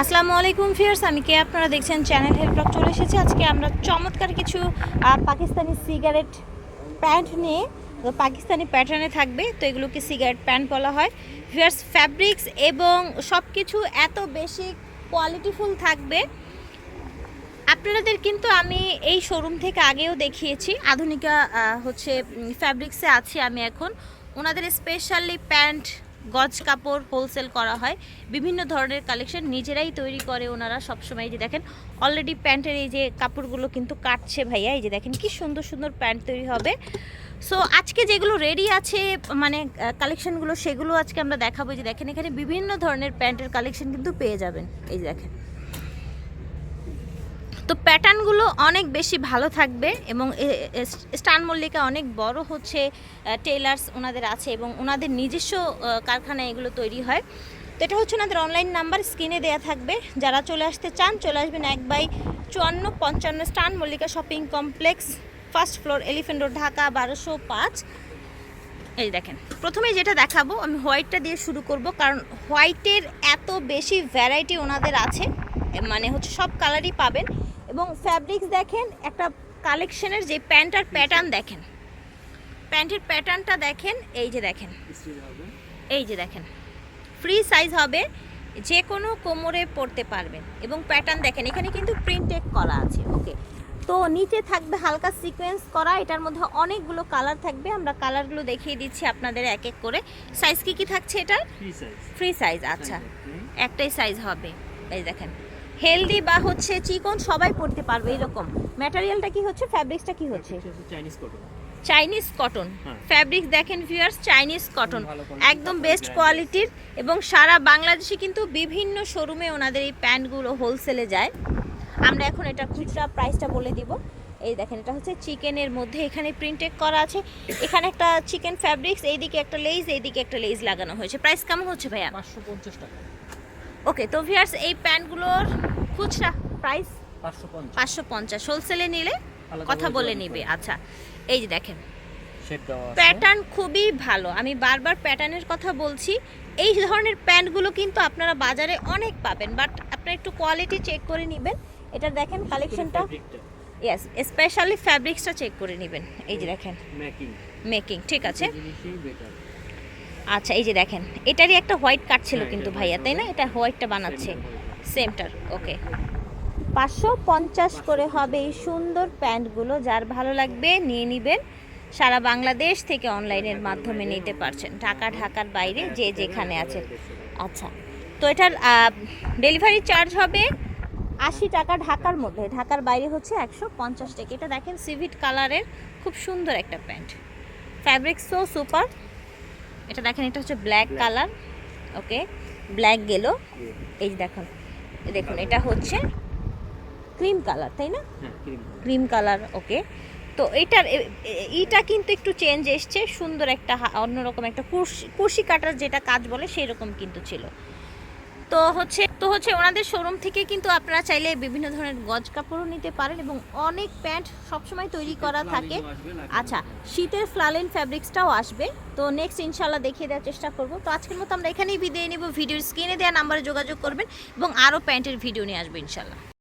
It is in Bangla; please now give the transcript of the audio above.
আসসালামু আলাইকুম ফিয়ার্স আমি কে? আপনারা দেখছেন চ্যানেল হেল্প চলে এসেছে। আজকে আমরা চমৎকার কিছু পাকিস্তানি সিগারেট প্যান্ট নিয়ে পাকিস্তানি প্যাটার্নে থাকবে। তো এগুলোকে সিগারেট প্যান্ট বলা হয়। ফিয়ার্স ফ্যাব্রিক্স এবং সব কিছু এত বেশি কোয়ালিটিফুল থাকবে। আপনাদের কিন্তু আমি এই শোরুম থেকে আগেও দেখিয়েছি। আধুনিকা হচ্ছে ফ্যাব্রিক্সে আছি আমি এখন। ওনাদের স্পেশালি প্যান্ট গজ কাপড় হোলসেল করা হয়। বিভিন্ন ধরনের কালেকশন নিজেরাই তৈরি করে ওনারা সবসময়। যে দেখেন অলরেডি প্যান্টের এই যে কাপড়গুলো কিন্তু কাটছে ভাইয়া। এই যে দেখেন, কি সুন্দর সুন্দর প্যান্ট তৈরি হবে। সো আজকে যেগুলো রেডি আছে মানে কালেকশনগুলো সেগুলো আজকে আমরা দেখাবো। যে দেখেন, এখানে বিভিন্ন ধরনের প্যান্টের কালেকশন কিন্তু পেয়ে যাবেন। এই যে দেখেন। তো প্যাটার্নগুলো অনেক বেশি ভালো থাকবে এবং স্টান মল্লিকা অনেক বড় হচ্ছে টেলার্স ওনাদের আছে এবং ওনাদের নিজস্ব কারখানায় এগুলো তৈরি হয়। তো এটা হচ্ছে ওনাদের অনলাইন নাম্বার স্ক্রিনে দেওয়া থাকবে। যারা চলে আসতে চান, চলে আসবেন এক বাই চুয়ান্ন পঞ্চান্ন স্টান Mallika shopping complex first floor elephant road Dhaka, বারোশো পাঁচ। এই দেখেন প্রথমে যেটা দেখাবো, আমি হোয়াইটটা দিয়ে শুরু করব, কারণ হোয়াইটের এত বেশি ভ্যারাইটি ওনাদের আছে মানে হচ্ছে সব কালারই পাবেন। এবং ফ্যাব্রিক্স দেখেন একটা কালেকশনের যে প্যান্ট আর প্যাটার্ন দেখেন। প্যান্টের প্যাটার্নটা দেখেন এই যে দেখেন। এই যে দেখেন। ফ্রি সাইজ হবে যে কোনো কোমরে পরতে পারবেন এবং প্যাটার্ন দেখেন এখানে কিন্তু প্রিন্টেক করা আছে ওকে তো নিচে থাকবে হালকা সিকোয়েন্স করা এটার মধ্যে অনেকগুলো কালার থাকবে আমরা কালারগুলো দেখিয়ে দিচ্ছি আপনাদের এক এক করে। সাইজ কি কি থাকছে এটার? ফ্রি সাইজ ফ্রি সাইজ আচ্ছা। একটাই সাইজ হবে এই দেখেন। হেলদি বা হচ্ছে চিকন সবাই পড়তে পারবে এরকম। ম্যাটেরিয়ালটা কি হচ্ছে? ফ্যাব্রিক্সটা কি হচ্ছে? Chinese cotton Chinese cotton. Fabrics দেখেন ভিউয়ার্স চাইনিজ কটন একদম বেস্ট কোয়ালিটির এবং সারা বাংলাদেশে কিন্তু বিভিন্ন শোরুমে ওনাদের এই প্যান্টগুলো হোলসেলে যায়। আমরা এখন এটা খুচরা প্রাইসটা বলে দিব। এই দেখেন এটা হচ্ছে চিকেনের মধ্যে এখানে প্রিন্টেড করা আছে। এখানে একটা চিকেন ফ্যাব্রিক্স এইদিকে একটা লেজ এইদিকে একটা লেজ লাগানো হয়েছে। প্রাইস কেমন হচ্ছে ভাইয়া? পাঁচশো পঞ্চাশ টাকা। ওকে তো ভিউয়ার্স এই প্যান্টগুলোর খুচরা প্রাইস পাঁচশো পঞ্চাশ। হোলসেলে নিলে কথা বলে নিবে। আচ্ছা এই যে দেখেন। প্যাটার্ন খুবই ভালো। আমি বারবার প্যাটার্নের কথা বলছি। এই ধরনের প্যান্টগুলো কিন্তু আপনারা বাজারে অনেক পাবেন বাট আপনারা একটু কোয়ালিটি চেক করে নেবেন। এটা দেখেন কালেকশনটা ইয়েস স্পেশালি ফ্যাব্রিক্সটা চেক করে নেবেন। এই যে দেখেন। মেকিং ঠিক আছে। আচ্ছা এই যে দেখেন এটারই একটা হোয়াইট কাট ছিল হ্যাঁ, কিন্তু ভাইয়া তাই না? এটা হোয়াইটটা বানাচ্ছে। সেমটার ওকে পাঁচশো পঞ্চাশ করে হবে এই সুন্দর প্যান্টগুলো। যার ভালো লাগবে নিয়ে নেবেন। সারা বাংলাদেশ থেকে অনলাইনের মাধ্যমে নিতে পারছেন। ঢাকা ঢাকার বাইরে যে যেখানে আছে। আচ্ছা তো এটার ডেলিভারি চার্জ হবে আশি টাকা ঢাকার মধ্যে। ঢাকার বাইরে হচ্ছে একশো পঞ্চাশ টাকা। এটা দেখেন সিভিট কালারের খুব সুন্দর একটা প্যান্ট। ফ্যাব্রিক সো সুপার এটা দেখেন এটা হচ্ছে ব্ল্যাক কালার ওকে ব্ল্যাক গেল এই দেখুন দেখুন এটা হচ্ছে ক্রিম কালার তাই না? ক্রিম কালার ওকে তো এটার এ- এ- এইটা কিন্তু একটু চেঞ্জ এসছে সুন্দর একটা অন্যরকম একটা কুর্সি কুর্সি কাটার যেটা কাজ বলে সেই রকম কিন্তু ছিল। তো হচ্ছে তো হচ্ছে ওনাদের শোরুম থেকে কিন্তু আপনারা চাইলে বিভিন্ন ধরনের গজ কাপড়ও নিতে পারেন এবং অনেক প্যান্ট সবসময় তৈরি করা থাকে। আচ্ছা শীতের ফ্লালেন ফ্যাব্রিক্সটাও আসবে। তো নেক্সট ইনশাল্লাহ দেখিয়ে দেওয়ার চেষ্টা করব। তো আজকের মতো আমরা এখানেই বিদায় নেব। ভিডিওর স্ক্রিনে দেওয়া নাম্বারে যোগাযোগ করবেন এবং আরও প্যান্টের ভিডিও নিয়ে আসবে ইনশাল্লাহ